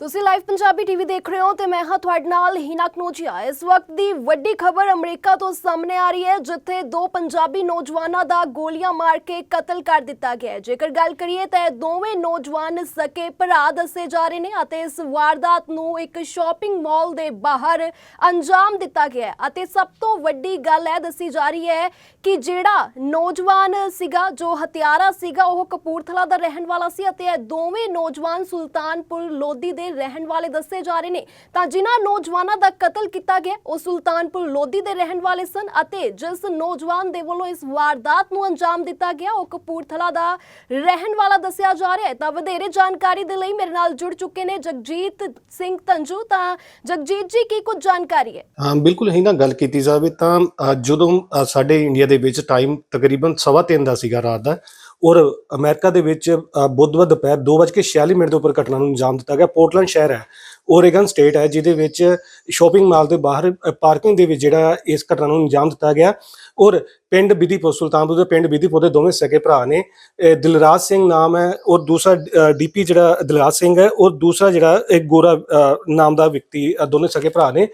ਤੁਸੀਂ live Punjabi TV ਦੇਖ ਰਹੇ ਹੋ ਤੇ ਮੈਂ ਹਾਂ ਤੁਹਾਡੇ ਨਾਲ ਹੀਨਾ ਕਨੋਜੀਆ। ਇਸ ਵਕਤ ਦੀ ਵੱਡੀ ਖਬਰ ਅਮਰੀਕਾ ਤੋਂ ਸਾਹਮਣੇ ਆ ਰਹੀ ਹੈ, ਜਿੱਥੇ ਦੋ ਪੰਜਾਬੀ ਨੌਜਵਾਨਾਂ ਦਾ ਗੋਲੀਆਂ ਮਾਰ ਕੇ ਕਤਲ ਕਰ ਦਿੱਤਾ ਗਿਆ ਹੈ। ਜੇਕਰ ਗੱਲ ਕਰੀਏ ਤਾਂ ਇਹ ਦੋਵੇਂ ਨੌਜਵਾਨ ਸਕੇ ਭਰਾ ਦੱਸੇ ਜਾ ਰਹੇ ਨੇ ਅਤੇ ਇਸ ਵਾਰਦਾਤ ਨੂੰ ਇੱਕ ਸ਼ਾਪਿੰਗ ਮਾਲ ਦੇ ਬਾਹਰ ਅੰਜਾਮ ਦਿੱਤਾ ਗਿਆ ਹੈ। ਅਤੇ ਸਭ ਤੋਂ ਵੱਡੀ ਗੱਲ ਹੈ ਦੱਸੀ ਜਾ ਰਹੀ ਹੈ ਕਿ ਜਿਹੜਾ ਨੌਜਵਾਨ ਸੀਗਾ, ਜੋ ਹਥਿਆਰਾ ਸੀਗਾ, ਉਹ ਕਪੂਰਥਲਾ ਦਾ ਰਹਿਣ ਵਾਲਾ ਸੀ ਅਤੇ ਇਹ ਦੋਵੇਂ ਨੌਜਵਾਨ ਸੁਲਤਾਨਪੁਰ ਲੋਧੀ ਦੇ ਰਹਿਣ ਵਾਲੇ ਦੱਸੇ ਜਾ ਰਹੇ ਨੇ। ਤਾਂ ਜਿਨ੍ਹਾਂ ਨੌਜਵਾਨਾਂ ਦਾ ਕਤਲ ਕੀਤਾ ਗਿਆ, ਉਹ ਸੁਲਤਾਨਪੁਰ ਲੋਧੀ ਦੇ ਰਹਿਣ ਵਾਲੇ ਸਨ ਅਤੇ ਜਿਸ ਨੌਜਵਾਨ ਦੇ ਵੱਲੋਂ ਇਸ ਵਾਰਦਾਤ ਨੂੰ ਅੰਜਾਮ ਦਿੱਤਾ ਗਿਆ, ਉਹ ਕਪੂਰਥਲਾ ਦਾ ਰਹਿਣ ਵਾਲਾ ਦੱਸਿਆ ਜਾ ਰਿਹਾ ਹੈ। ਤਾਂ ਵਧੇਰੇ ਜਾਣਕਾਰੀ ਦੇ ਲਈ ਮੇਰੇ ਨਾਲ ਜੁੜ ਚੁੱਕੇ ਨੇ ਜਗਜੀਤ ਸਿੰਘ ਤੰਜੂ ਤਾਂ ਜਗਜੀਤ ਜੀ, ਕੀ ਕੁਝ ਜਾਣਕਾਰੀ ਹੈ? ਹਾਂ, ਬਿਲਕੁਲ ਹੀ ਨਾ ਗੱਲ ਕੀਤੀ ਜਾਵੇ ਤਾਂ ਜਦੋਂ ਸਾਡੇ ਇੰਡੀਆ ਦੇ ਵਿੱਚ ਟਾਈਮ ਤਕਰੀਬਨ ਸਵਾ ਤਿੰਨ ਦਾ ਸੀਗਾ ਰਾਤ ਦਾ ਔਰ ਅਮਰੀਕਾ ਦੇ ਵਿੱਚ ਬੁੱਧਵਾਰ ਦੁਪਹਿਰ 2:46 ਮਿੰਟ ਦੇ ਉੱਪਰ ਘਟਨਾ ਨੂੰ ਅੰਜਾਮ ਦਿੱਤਾ ਗਿਆ। ਪੋਰਟਲੈਂਡ ਸ਼ਹਿਰ ਹੈ ਓਰੇਗਨ ਸਟੇਟ ਹੈ ਜਿਹਦੇ ਵਿੱਚ ਸ਼ਾਪਿੰਗ ਮਾਲ ਦੇ ਬਾਹਰ ਪਾਰਕਿੰਗ ਦੇ ਵਿੱਚ ਜਿਹੜਾ ਇਸ ਘਟਨਾ ਨੂੰ ਅੰਜਾਮ ਦਿੱਤਾ ਗਿਆ। ਔਰ ਪਿੰਡ ਬਿਧੀਪੁਰ ਸੁਲਤਾਨਪੁਰ ਦੇ ਪਿੰਡ ਬਿਧੀਪੁਰ ਦੇ ਦੋਵੇਂ ਸਕੇ ਭਰਾ ਨੇ। ਦਿਲਰਾਜ ਸਿੰਘ ਨਾਮ ਹੈ ਔਰ ਦੂਸਰਾ ਡੀਪੀ ਜਿਹੜਾ ਦਿਲਰਾਜ ਸਿੰਘ ਹੈ ਔਰ ਦੂਸਰਾ ਜਿਹੜਾ ਇੱਕ ਗੋਰਾ ਨਾਮ ਦਾ ਵਿਅਕਤੀ ਅ, ਦੋਨੇ ਸਕੇ ਭਰਾ ਨੇ।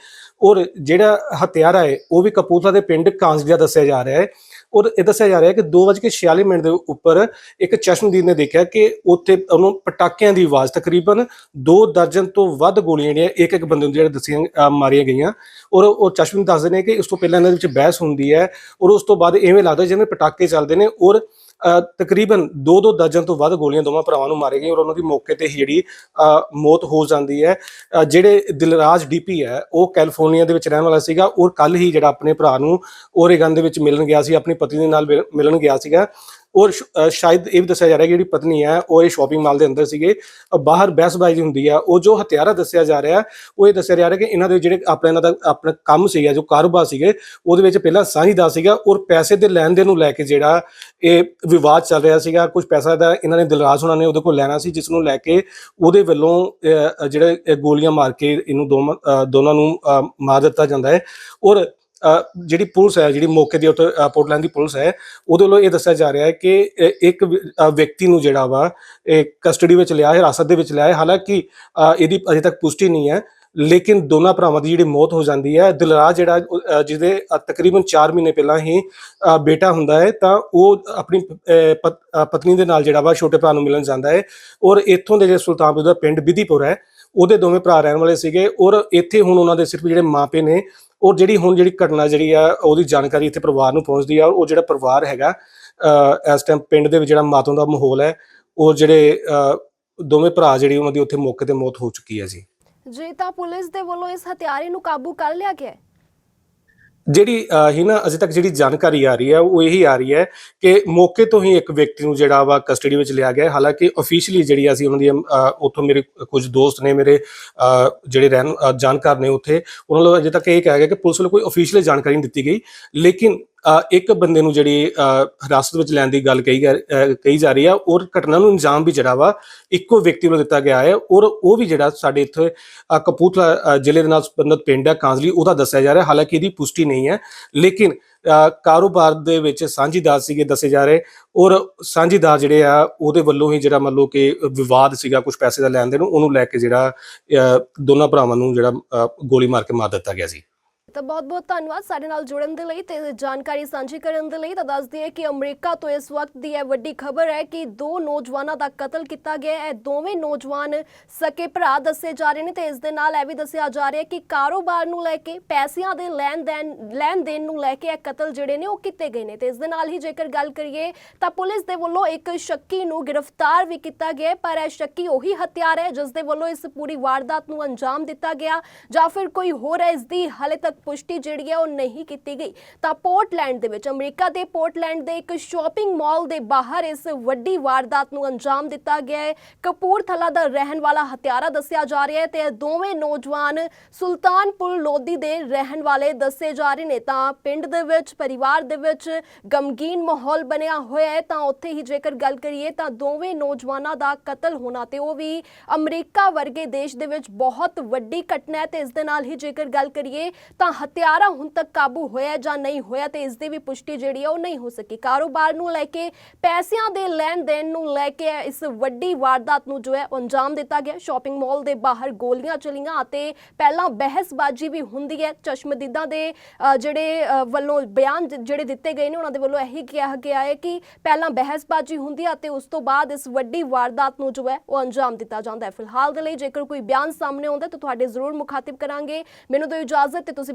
ਔਰ ਜਿਹੜਾ ਹਥਿਆਰਾ ਹੈ ਉਹ ਵੀ ਕਪੂਰਥਲਾ ਦੇ ਪਿੰਡ ਕਾਂਸਜਾ ਦੱਸਿਆ ਜਾ ਰਿਹਾ ਹੈ। ਔਰ ਇਹ ਦੱਸਿਆ ਜਾ ਰਿਹਾ ਹੈ ਕਿ 2:46 ਮਿੰਟ ਦੇ ਉੱਪਰ ਇੱਕ ਚਸ਼ਮਦੀਦ ਨੇ ਦੇਖਿਆ ਕਿ ਉੱਥੇ ਉਹਨੂੰ ਪਟਾਕਿਆਂ ਦੀ ਆਵਾਜ਼ ਤਕਰੀਬਨ 2 ਦਰਜਨ ਤੋਂ ਵੱਧ ਗੋਲੀਆਂ ਜਿਹੜੀਆਂ ਇੱਕ ਇੱਕ ਬੰਦੇ ਨੂੰ ਜਿਹੜੇ ਦੱਸੀਆਂ ਮਾਰੀਆਂ ਗਈਆਂ। ਔਰ ਉਹ ਚਸ਼ਮਦੀਦ ਦੱਸਦੇ ਨੇ ਕਿ ਉਸ ਤੋਂ ਪਹਿਲਾਂ ਇਹਨਾਂ ਦੇ ਵਿੱਚ ਬਹਿਸ ਹੁੰਦੀ ਹੈ ਔਰ ਉਸ ਤੋਂ ਬਾਅਦ ਐਵੇਂ ਲੱਗਦਾ ਜਿਵੇਂ ਪਟਾਕੇ ਚੱਲਦੇ ਨੇ ਔਰ ਤਕਰੀਬਨ 2-2 ਦਰਜਨ ਤੋਂ ਵੱਧ ਗੋਲੀਆਂ ਦੋਵਾਂ ਭਰਾਵਾਂ ਨੂੰ ਮਾਰੇ ਗਈਆਂ ਔਰ ਉਹਨਾਂ ਦੀ ਮੌਕੇ ਤੇ ਹੀ ਜਿਹੜੀ ਮੌਤ ਹੋ ਜਾਂਦੀ ਹੈ। ਜਿਹੜੇ ਦਿਲਰਾਜ ਡੀਪੀ ਹੈ, ਉਹ ਕੈਲੀਫੋਰਨੀਆ ਦੇ ਵਿੱਚ ਰਹਿਣ ਵਾਲਾ ਸੀਗਾ ਔਰ ਕੱਲ ਹੀ ਜਿਹੜਾ ਆਪਣੇ ਭਰਾ ਨੂੰ ਓਰੇਗਨ ਦੇ ਵਿੱਚ ਮਿਲਣ ਗਿਆ ਸੀ, ਆਪਣੀ ਪਤਨੀ ਦੇ ਨਾਲ ਮਿਲ- ਮਿਲਣ ਗਿਆ ਸੀਗਾ। ਔਰ ਸ਼ਾਇਦ ਇਹ ਵੀ ਦੱਸਿਆ ਜਾ ਰਿਹਾ ਕਿ ਜਿਹੜੀ ਪਤਨੀ ਹੈ, ਉਹ ਇਹ ਸ਼ਾਪਿੰਗ ਮਾਲ ਦੇ ਅੰਦਰ ਸੀਗੇ ਬਾਹਰ ਬਹਿਸਬਾਜ਼ੀ ਹੁੰਦੀ ਹੈ, ਉਹ ਜੋ ਹਥਿਆਰਾ ਦੱਸਿਆ ਜਾ ਰਿਹਾ, ਉਹ ਇਹ ਦੱਸਿਆ ਜਾ ਰਿਹਾ ਕਿ ਇਹਨਾਂ ਦੇ ਜਿਹੜੇ ਆਪਣਾ ਇਹਨਾਂ ਦਾ ਆਪਣਾ ਕੰਮ ਸੀਗਾ, ਜੋ ਕਾਰੋਬਾਰ ਸੀਗੇ, ਉਹਦੇ ਵਿੱਚ ਪਹਿਲਾਂ ਸਾਂਝੀਦਾਰ ਸੀਗਾ ਔਰ ਪੈਸੇ ਦੇ ਲੈਣ ਦੇਣ ਨੂੰ ਲੈ ਕੇ ਜਿਹੜਾ ਇਹ ਵਿਵਾਦ ਚੱਲ ਰਿਹਾ ਸੀਗਾ ਕੁਝ ਪੈਸਾ ਦਾ ਇਹਨਾਂ ਨੇ ਦਿਲਰਾਜ ਹੋਣਾ ਨੇ ਉਹਦੇ ਕੋਲ ਲੈਣਾ ਸੀ, ਜਿਸ ਨੂੰ ਲੈ ਕੇ ਉਹਦੇ ਵੱਲੋਂ ਜਿਹੜੇ ਗੋਲੀਆਂ ਮਾਰ ਕੇ ਇਹਨੂੰ ਦੋਵਾਂ ਦੋਨਾਂ ਨੂੰ ਮਾਰ ਦਿੱਤਾ ਜਾਂਦਾ ਹੈ ਔਰ ਜਿਹੜੀ ਪੁਲਿਸ ਹੈ, ਜਿਹੜੀ ਮੌਕੇ ਦੀ ਉੱਤੇ ਪੋਰਟਲੈਂਡ ਦੀ ਪੁਲਿਸ ਹੈ, ਉਹਦੇ ਵੱਲੋਂ ਇਹ ਦੱਸਿਆ ਜਾ ਰਿਹਾ ਹੈ ਕਿ ਇੱਕ ਵਿਅਕਤੀ ਨੂੰ ਜਿਹੜਾ ਵਾ, ਇਹ ਕਸਟਡੀ ਵਿੱਚ ਲਿਆ ਹੈ, ਹਿਰਾਸਤ ਦੇ ਵਿੱਚ ਲਿਆ ਹੈ। ਹਾਲਾਂਕਿ ਇਹਦੀ ਅਜੇ ਤੱਕ ਪੁਸ਼ਟੀ ਨਹੀਂ ਹੈ, ਲੇਕਿਨ ਦੋਨਾਂ ਭਰਾਵਾਂ ਦੀ ਜਿਹੜੀ ਮੌਤ ਹੋ ਜਾਂਦੀ ਹੈ, ਦਿਲਰਾਜ ਜਿਹੜਾ ਜਿਹਦੇ ਤਕਰੀਬਨ 4 ਮਹੀਨੇ ਪਹਿਲਾਂ ਹੀ ਬੇਟਾ ਹੁੰਦਾ ਹੈ, ਤਾਂ ਉਹ ਆਪਣੀ ਪਤਨੀ ਦੇ ਨਾਲ ਜਿਹੜਾ ਵਾ, ਛੋਟੇ ਭਰਾ ਨੂੰ ਮਿਲਣ ਜਾਂਦਾ ਹੈ ਔਰ ਇੱਥੋਂ ਦੇ ਜਿਹੜੇ ਸੁਲਤਾਨਪੁਰ ਦਾ ਪਿੰਡ ਬਿਧੀਪੁਰ ਹੈ, ਉਹਦੇ ਦੋਵੇਂ ਭਰਾ ਰਹਿਣ ਵਾਲੇ ਸੀਗੇ ਔਰ ਇੱਥੇ ਹੁਣ ਉਹਨਾਂ ਦੇ ਸਿਰਫ ਜਿਹੜੇ ਮਾਪੇ ਨੇ ਔਰ ਜਿਹੜੀ ਹੁਣ ਜਿਹੜੀ ਘਟਨਾ ਜਿਹੜੀ ਆ ਉਹਦੀ ਜਾਣਕਾਰੀ ਇੱਥੇ ਪਰਿਵਾਰ ਨੂੰ ਪਹੁੰਚਦੀ ਆ ਔਰ ਉਹ ਜਿਹੜਾ ਪਰਿਵਾਰ ਹੈਗਾ ਇਸ ਟਾਈਮ ਪਿੰਡ ਦੇ ਵਿੱਚ ਜਿਹੜਾ ਮਾਤੋਂ ਦਾ ਮਾਹੌਲ ਹੈ ਉਹ ਜਿਹੜੇ ਅਹ, ਦੋਵੇਂ ਭਰਾ ਜਿਹੜੀ ਉਹਨਾਂ ਦੀ ਉੱਥੇ ਮੌਕੇ ਤੇ ਮੌਤ ਹੋ ਚੁੱਕੀ ਹੈ ਜੀ। ਜੀ ਤਾਂ ਪੁਲਿਸ ਦੇ ਵੱਲੋਂ ਇਸ ਹਥਿਆਰੇ ਨੂੰ ਕਾਬੂ ਕਰ ਲਿਆ ਗਿਆ ਹੈ ਜਿਹੜੀ ਹੀ ਨਾ ਅਜੇ ਤੱਕ ਜਿਹੜੀ ਜਾਣਕਾਰੀ ਆ ਰਹੀ ਹੈ, ਉਹ ਇਹੀ ਆ ਰਹੀ ਹੈ ਕਿ ਮੌਕੇ ਤੋਂ ਹੀ ਇੱਕ ਵਿਅਕਤੀ ਨੂੰ ਜਿਹੜਾ ਵਾ ਕਸਟਡੀ ਵਿੱਚ ਲਿਆ ਗਿਆ ਹਾਲਾਂਕਿ ਅਫੀਸ਼ੀਅਲੀ ਜਿਹੜੀ ਅਸੀਂ ਉਹਨਾਂ ਦੀ ਉੱਥੋਂ ਮੇਰੇ ਕੁਝ ਦੋਸਤ ਨੇ ਮੇਰੇ ਜਿਹੜੇ ਰਹਿਣ ਜਾਣਕਾਰ ਨੇ ਉੱਥੇ, ਉਹਨਾਂ ਨੂੰ ਅਜੇ ਤੱਕ ਇਹ ਕਿਹਾ ਗਿਆ ਕਿ ਪੁਲਿਸ ਵੱਲੋਂ ਕੋਈ ਅਫੀਸ਼ੀਅਲ ਜਾਣਕਾਰੀ ਨਹੀਂ ਦਿੱਤੀ ਗਈ। ਲੇਕਿਨ ਇੱਕ ਬੰਦੇ ਨੂੰ ਜਿਹੜੀ ਹਿਰਾਸਤ ਵਿੱਚ ਲੈਣ ਦੀ ਗੱਲ ਕਹੀ ਜਾ- ਕਹੀ ਜਾ ਰਹੀ ਆ, ਔਰ ਘਟਨਾ ਨੂੰ ਅੰਜਾਮ ਵੀ ਜਿਹੜਾ ਵਾ, ਇੱਕੋ ਵਿਅਕਤੀ ਵੱਲੋਂ ਦਿੱਤਾ ਗਿਆ ਹੈ, ਔਰ ਉਹ ਵੀ ਜਿਹੜਾ ਸਾਡੇ ਇੱਥੇ ਕਪੂਰਥਲਾ ਜ਼ਿਲ੍ਹੇ ਦੇ ਨਾਲ ਸੰਬੰਧਿਤ ਪਿੰਡ ਹੈ, ਕਾਂਜ਼ਲੀ, ਉਹਦਾ ਦੱਸਿਆ ਜਾ ਰਿਹਾ, ਹਾਲਾਂਕਿ ਇਹਦੀ ਪੁਸ਼ਟੀ ਨਹੀਂ ਹੈ, ਲੇਕਿਨ ਕਾਰੋਬਾਰ ਦੇ ਵਿੱਚ ਸਾਂਝੀਦਾਰ ਸੀਗੇ ਦੱਸੇ ਜਾ ਰਹੇ, ਔਰ ਸਾਂਝੀਦਾਰ ਜਿਹੜੇ ਆ, ਉਹਦੇ ਵੱਲੋਂ ਹੀ ਜਿਹੜਾ ਮੰਨ ਲਓ ਕਿ ਵਿਵਾਦ ਸੀਗਾ ਕੁਝ ਪੈਸੇ ਦਾ ਲੈਣ ਦੇਣ ਉਹਨੂੰ ਲੈ ਕੇ ਜਿਹੜਾ ਦੋਨਾਂ ਭਰਾਵਾਂ ਨੂੰ ਜਿਹੜਾ ਗੋਲੀ ਮਾਰ ਕੇ ਮਾਰ ਦਿੱਤਾ ਗਿਆ ਸੀ। ਤਾਂ ਬਹੁਤ-ਬਹੁਤ ਧੰਨਵਾਦ ਸਾਡੇ ਨਾਲ ਜੁੜਨ ਦੇ ਲਈ ਤੇ ਜਾਣਕਾਰੀ ਸਾਂਝੀ ਕਰਨ ਦੇ ਲਈ। ਤਾਂ ਦੱਸ ਦਈਏ ਕਿ ਅਮਰੀਕਾ ਤੋਂ ਇਸ ਵਕਤ ਦੀ ਇਹ ਵੱਡੀ ਖਬਰ ਹੈ ਕਿ ਦੋ ਨੌਜਵਾਨਾਂ ਦਾ ਕਤਲ ਕੀਤਾ ਗਿਆ ਹੈ। ਇਹ ਦੋਵੇਂ ਨੌਜਵਾਨ ਸਕੇ ਭਰਾ ਦੱਸੇ ਜਾ ਰਹੇ ਨੇ ਤੇ ਇਸ ਦੇ ਨਾਲ ਇਹ ਵੀ ਦੱਸਿਆ ਜਾ ਰਿਹਾ ਹੈ ਕਿ ਕਾਰੋਬਾਰ ਨੂੰ ਲੈ ਕੇ, ਪੈਸਿਆਂ ਦੇ ਲੈਣ ਦੇਣ ਲੈਣ ਦੇਣ ਨੂੰ ਲੈ ਕੇ ਇਹ ਕਤਲ ਜਿਹੜੇ ਨੇ ਉਹ ਕੀਤੇ ਗਏ ਨੇ। ਤੇ ਇਸ ਦੇ ਨਾਲ ਹੀ ਜੇਕਰ ਗੱਲ ਕਰੀਏ ਤਾਂ ਪੁਲਿਸ ਦੇ ਵੱਲੋਂ ਇੱਕ ਸ਼ੱਕੀ ਨੂੰ ਗ੍ਰਿਫਤਾਰ ਵੀ ਕੀਤਾ ਗਿਆ ਪਰ ਇਹ ਸ਼ੱਕੀ ਉਹੀ ਹਥਿਆਰ ਹੈ ਜਿਸ ਦੇ ਵੱਲੋਂ ਇਸ ਪੂਰੀ ਵਾਰਦਾਤ ਨੂੰ ਅੰਜਾਮ ਦਿੱਤਾ ਗਿਆ ਜਾਂ ਫਿਰ ਕੋਈ ਹੋਰ ਹੈ, ਇਸ ਦੀ ਹਾਲੇ ਤੱਕ ਪੁਸ਼ਟੀ ਜਿਹੜੀ ਹੈ ਉਹ ਨਹੀਂ ਕੀਤੀ ਗਈ। ਤਾਂ ਪੋਰਟਲੈਂਡ ਦੇ ਵਿੱਚ, ਅਮਰੀਕਾ ਦੇ ਪੋਰਟਲੈਂਡ ਦੇ ਇੱਕ ਸ਼ਾਪਿੰਗ ਮਾਲ ਦੇ ਬਾਹਰ ਇਸ ਵੱਡੀ ਵਾਰਦਾਤ ਨੂੰ ਅੰਜਾਮ ਦਿੱਤਾ ਗਿਆ ਹੈ। ਕਪੂਰਥਲਾ ਦਾ ਰਹਿਣ ਵਾਲਾ ਹਥਿਆਰਾ ਦੱਸਿਆ ਜਾ ਰਿਹਾ ਹੈ ਤੇ ਦੋਵੇਂ ਨੌਜਵਾਨ ਸੁਲਤਾਨਪੁਰ ਲੋਧੀ ਦੇ ਰਹਿਣ ਵਾਲੇ ਦੱਸੇ ਜਾ ਰਹੇ ਨੇ। ਤਾਂ ਪਿੰਡ ਦੇ ਵਿੱਚ, ਪਰਿਵਾਰ ਦੇ ਵਿੱਚ ਗਮਗੀਨ ਮਾਹੌਲ ਬਣਿਆ ਹੋਇਆ ਹੈ। ਤਾਂ ਉੱਥੇ ਹੀ ਜੇਕਰ ਗੱਲ ਕਰੀਏ ਤਾਂ ਦੋਵੇਂ ਨੌਜਵਾਨਾਂ ਦਾ ਕਤਲ ਹੋਣਾ ਤੇ ਉਹ ਵੀ ਅਮਰੀਕਾ ਵਰਗੇ ਦੇਸ਼ ਦੇ ਵਿੱਚ ਬਹੁਤ ਵੱਡੀ ਘਟਨਾ ਹੈ ਤੇ ਇਸ ਦੇ ਨਾਲ ਹੀ ਜੇਕਰ ਗੱਲ ਕਰੀਏ ਤਾਂ ਹਥਿਆਰਾਂ ਹੁਣ ਤੱਕ ਕਾਬੂ ਹੋਇਆ ਜਾਂ ਨਹੀਂ ਹੋਇਆ ਤੇ ਇਸ ਦੀ ਵੀ ਪੁਸ਼ਟੀ ਜਿਹੜੀ ਹੈ ਉਹ ਨਹੀਂ ਹੋ ਸਕੀ। ਕਾਰੋਬਾਰ ਨੂੰ ਲੈ ਕੇ, ਪੈਸਿਆਂ ਦੇ ਲੈਣ ਦੇਣ ਨੂੰ ਲੈ ਕੇ ਇਸ ਵੱਡੀ ਵਾਰਦਾਤ ਨੂੰ ਜੋ ਹੈ ਅੰਜਾਮ ਦਿੱਤਾ ਗਿਆ। ਸ਼ਾਪਿੰਗ ਮਾਲ ਦੇ ਬਾਹਰ ਗੋਲੀਆਂ ਚਲੀਆਂ ਅਤੇ ਪਹਿਲਾਂ ਬਹਿਸਬਾਜ਼ੀ ਵੀ ਹੁੰਦੀ ਹੈ। ਚਸ਼ਮਦੀਦਾਂ ਦੇ ਜਿਹੜੇ ਵੱਲੋਂ ਬਿਆਨ ਜਿਹੜੇ ਦਿੱਤੇ ਗਏ ਨੇ, ਉਹਨਾਂ ਦੇ ਵੱਲੋਂ ਇਹੀ ਕਿਹਾ ਗਿਆ ਹੈ ਕਿ ਪਹਿਲਾਂ ਬਹਿਸਬਾਜ਼ੀ ਹੁੰਦੀ ਹੈ ਅਤੇ ਉਸ ਤੋਂ ਬਾਅਦ ਇਸ ਵੱਡੀ ਵਾਰਦਾਤ ਨੂੰ ਜੋ ਹੈ ਉਹ ਅੰਜਾਮ ਦਿੱਤਾ ਜਾਂਦਾ ਹੈ। ਫਿਲਹਾਲ ਦੇ ਲਈ ਜੇਕਰ ਕੋਈ ਬਿਆਨ ਸਾਹਮਣੇ ਆਉਂਦਾ ਤਾਂ ਤੁਹਾਡੇ ਜ਼ਰੂਰ ਮੁਖਾਤਿਬ ਕਰਾਂਗੇ। ਮੈਨੂੰ ਦਿਓ ਇਜਾਜ਼ਤ ਤੇ ਤੁਸੀਂ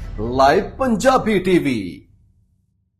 ਲਾਈਵ ਪੰਜਾਬੀ ਟੀਵੀ